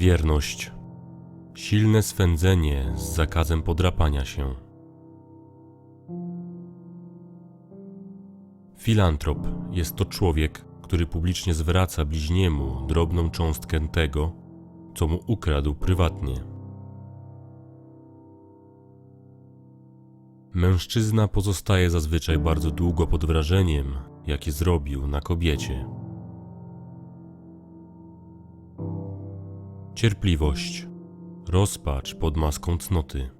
Wierność. Silne swędzenie z zakazem podrapania się. Filantrop jest to człowiek, który publicznie zwraca bliźniemu drobną cząstkę tego, co mu ukradł prywatnie. Mężczyzna pozostaje zazwyczaj bardzo długo pod wrażeniem, jakie zrobił na kobiecie. Cierpliwość, rozpacz pod maską cnoty.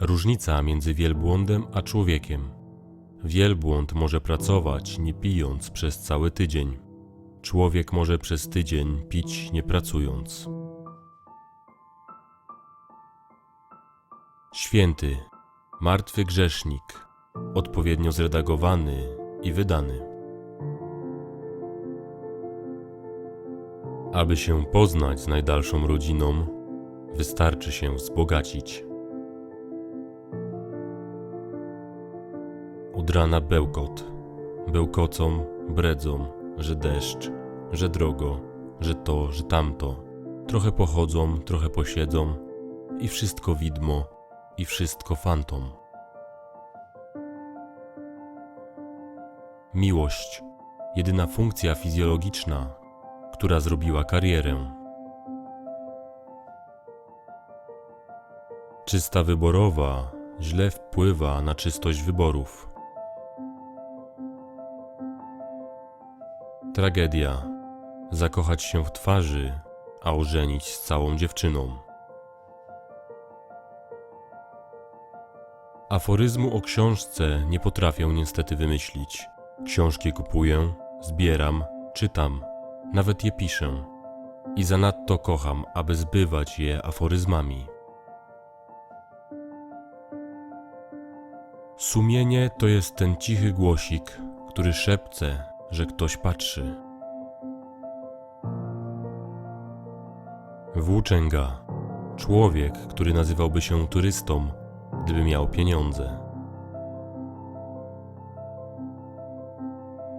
Różnica między wielbłądem a człowiekiem. Wielbłąd może pracować nie pijąc przez cały tydzień. Człowiek może przez tydzień pić nie pracując. Święty, martwy grzesznik, odpowiednio zredagowany i wydany. Aby się poznać z najdalszą rodziną, wystarczy się wzbogacić. Od rana bełkot. Bełkocą, bredzą, że deszcz, że drogo, że to, że tamto. Trochę pochodzą, trochę posiedzą i wszystko widmo, i wszystko fantom. Miłość, jedyna funkcja fizjologiczna, która zrobiła karierę. Czysta wyborowa źle wpływa na czystość wyborów. Tragedia. Zakochać się w twarzy, a ożenić z całą dziewczyną. Aforyzmu o książce nie potrafię niestety wymyślić. Książki kupuję, zbieram, czytam, nawet je piszę. I zanadto kocham, aby zbywać je aforyzmami. Sumienie to jest ten cichy głosik, który szepce, że ktoś patrzy. Włóczęga. Człowiek, który nazywałby się turystą, gdyby miał pieniądze.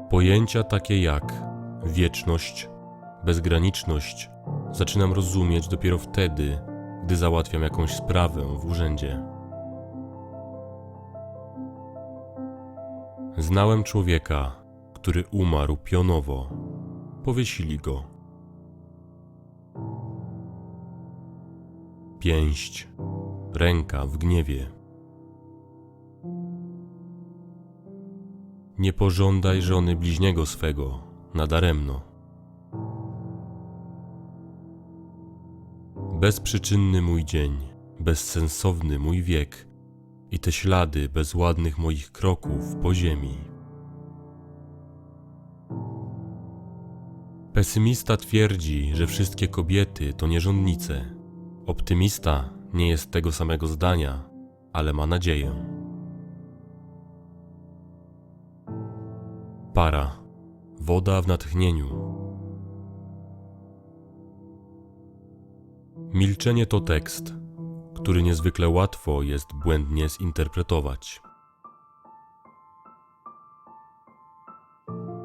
Pojęcia takie jak wieczność, bezgraniczność zaczynam rozumieć dopiero wtedy, gdy załatwiam jakąś sprawę w urzędzie. Znałem człowieka, który umarł pionowo. Powiesili go. Pięść, ręka w gniewie. Nie pożądaj żony bliźniego swego, nadaremno. Bezprzyczynny mój dzień, bezsensowny mój wiek i te ślady bezładnych moich kroków po ziemi. Pesymista twierdzi, że wszystkie kobiety to nierządnice. Optymista nie jest tego samego zdania, ale ma nadzieję. Para. Woda w natchnieniu. Milczenie to tekst, który niezwykle łatwo jest błędnie zinterpretować.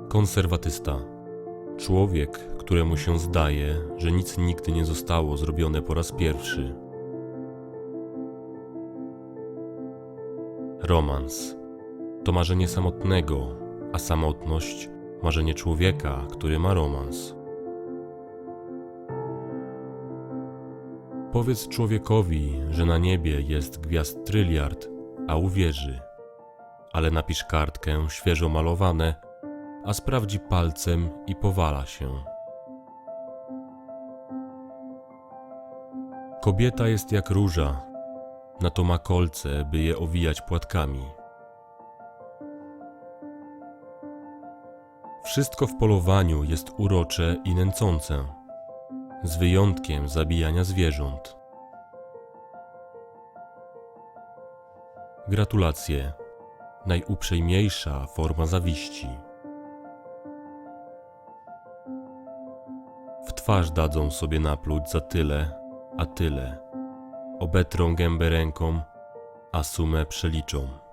Konserwatysta. Człowiek, któremu się zdaje, że nic nigdy nie zostało zrobione po raz pierwszy. Romans to marzenie samotnego, a samotność marzenie człowieka, który ma romans. Powiedz człowiekowi, że na niebie jest gwiazd tryliard, a uwierzy. Ale napisz kartkę świeżo malowane, a sprawdzi palcem i powala się. Kobieta jest jak róża, na to ma kolce, by je owijać płatkami. Wszystko w polowaniu jest urocze i nęcące, z wyjątkiem zabijania zwierząt. Gratulacje. Najuprzejmiejsza forma zawiści. W twarz dadzą sobie napluć za tyle, a tyle. Obetrą gębę ręką, a sumę przeliczą.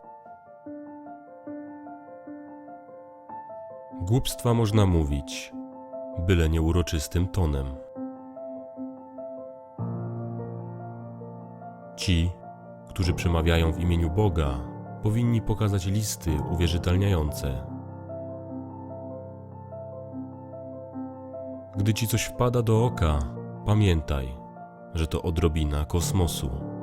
Głupstwa można mówić, byle nieuroczystym tonem. Ci, którzy przemawiają w imieniu Boga, powinni pokazać listy uwierzytelniające. Gdy ci coś wpada do oka, pamiętaj, że to odrobina kosmosu.